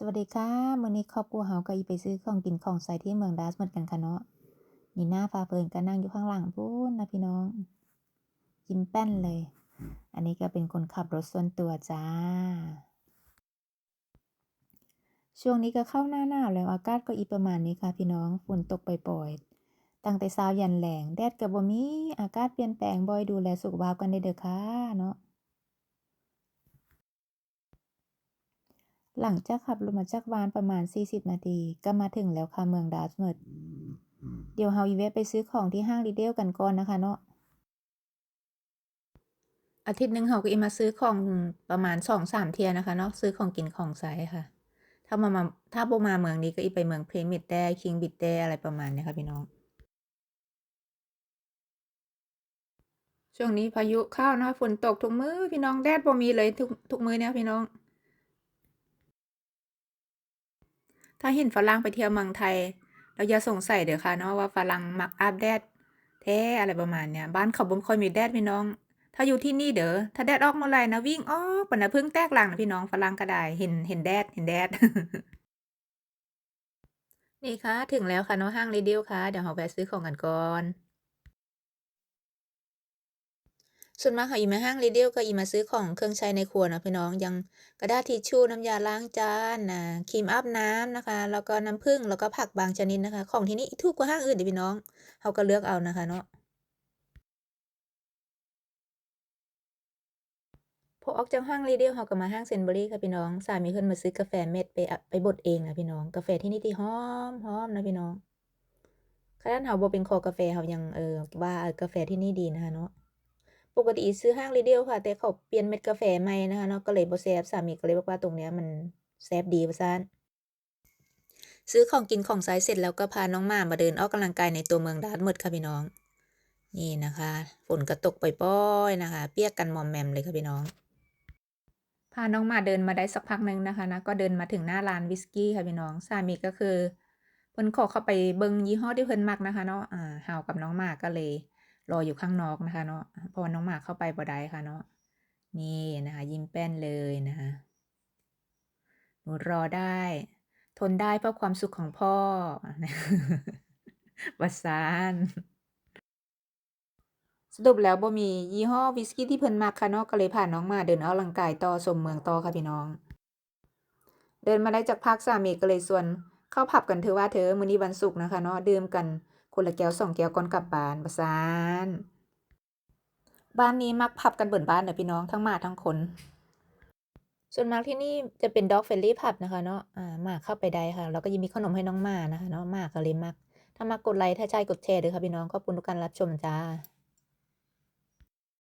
สวัสดีค่ะมื้อนี้ครอบครัวเฮาก็อีไปซื้อของกินของใช้ที่เมืองดัชเหมือนกันค่ะเนาะนี่หน้าฟ้าเพิ่นก็นั่งอยู่ข้างหลังพู้นนะพี่น้องยิ้มแป้นเลย อันนี้ก็เป็นคนขับรถส่วนตัวจ้า ช่วงนี้ก็เข้าหน้าหนาวแล้วอากาศก็อีประมาณนี้ค่ะพี่น้องฝนตกปล่อยๆตั้งแต่เช้ายันแหลงแดดก็บ่มีอากาศเปลี่ยนแปลงบ่อยดูแลสุขภาพกันเด้อค่ะเนาะ หลังจากขับรถมาจากบานประมาณ 40 นาทีก็มาถึงแล้วค่ะเมืองดัชเมิดเดี๋ยวเฮาอีแวไปซื้อของที่ห้าง Lidl กันก่อนนะคะเนาะอาทิตย์หนึ่งเฮาก็อีมาซื้อของประมาณ2-3เทียนะคะเนาะซื้อของกินของใช้ค่ะ ถ้ามามาถ้าบ่มาเมืองนี้ก็อีไปเมืองเพรมิดแดคิงบิดแดอะไรประมาณนี้ค่ะพี่น้อง ช่วงนี้พายุเข้าเนาะฝนตกทุกมื้อพี่น้องแดดบ่มีเลยทุกทุกมื้อเนี่ยพี่น้อง ถ้าเห็นฝรั่งไปเที่ยวเมืองไทย เราอย่าสงสัยเด้อค่ะเนาะว่าฝรั่งมักอาบแดดแท้อะไรประมาณเนี้ยบ้านเขาบ่ค่อยมีแดดพี่น้อง ถ้าอยู่ที่นี่เด้อถ้าแดดออกเมื่อไหร่นะวิ่งออกปนน่ะพึ่งแตกรังนะพี่น้องฝรั่งก็ได้เห็นเห็นแดดเห็นแดดนี่ค่ะถึงแล้วค่ะเนาะห้าง Lidl ค่ะเดี๋ยวเราแวะซื้อของกันก่อน ส่วนมากเขาอีมาห้าง Lidl ก็อีมาซื้อของเครื่องใช้ในครัวนะพี่น้องย่างกระดาษทิชชู่น้ำยาล้างจานน่ะครีมอาบน้ำนะคะ แล้วก็น้ำผึ้งแล้วก็ผักบางชนิดนะคะ ของที่นี่ถูกกว่าห้างอื่นเด้อพี่น้องเราก็เลือกเอานะคะเนาะพอออกจากห้าง Lidl เราก็มาห้าง Sainsbury ค่ะพี่น้องสามีเพิ่นมาซื้อกาแฟเม็ดไปไปบดเองนะพี่น้อง กาแฟที่นี่ที่หอมหอมนะพี่น้องขนาดเราบ่เป็นคอกาแฟเรายังเออว่ากาแฟที่นี่ดีนะคะเนาะ ปกติซื้อห้าง Lidl ค่ะ แต่เขาเปลี่ยนเม็ดกาแฟใหม่นะคะเนาะก็เลยบ่แซ่บสามีก็เลยบอกว่าตรงเนี้ยมันแซ่บดีว่าซั่นซื้อของกินของใช้เสร็จแล้วก็พาน้องหมามาเดินออกกำลังกายในตัวเมืองดัชเมิดค่ะพี่น้อง นี่นะคะ ฝนก็ตกปล่อยๆนะคะ เปียกกันหมอมแม่มเลยค่ะพี่น้อง พาน้องหมาเดินมาได้สักพักหนึ่งนะคะนะก็เดินมาถึงหน้าร้านวิสกี้ค่ะพี่น้องสามีก็คือเพิ่นขอเข้าไปเบิ่งยี่ห้อที่เพิ่นมักนะคะเนาะอ่าเรากับน้องหมาก็เลย รออยู่ข้างนอกนะคะเนาะเพราะว่าน้องหมากเข้าไปบ่ได้ค่ะเนาะนี่นะคะยิ้มแป้นเลยนะคะหนูรอได้ ทนได้เพราะความสุขของพ่อว่าซั้นสรุปแล้วบ่มียี่ห้อวิสกี้ที่เพิ่นมักค่ะเนาะก็เลยพานน้องหมาเดินออกกำลังกายต่อชมเมืองต่อค่ะพี่น้อง เดินมาได้จักพักสามีก็เลยชวนเข้าผับกันเถอว่าเถอมื้อนี้วันศุกร์นะคะเนาะดื่มกัน คนละแก้วสองแก้วก่อนกลับบ้านว่าซานบ้านนี้มักผับกันเบิดบ้านเนอะพี่น้องทั้งหมาทั้งคนส่วนมากที่นี่จะเป็นด็อกเฟลลี่ผับนะคะเนาะอ่าหมาเข้าไปได้ค่ะแล้วก็ยังมีขนมให้น้องหมานะคะเนาะหมาก็เลยมัก ถ้ามักกดไลค์ถ้าใช่กดแชร์เด้อค่ะพี่น้องขอบคุณทุกการรับชมจ้า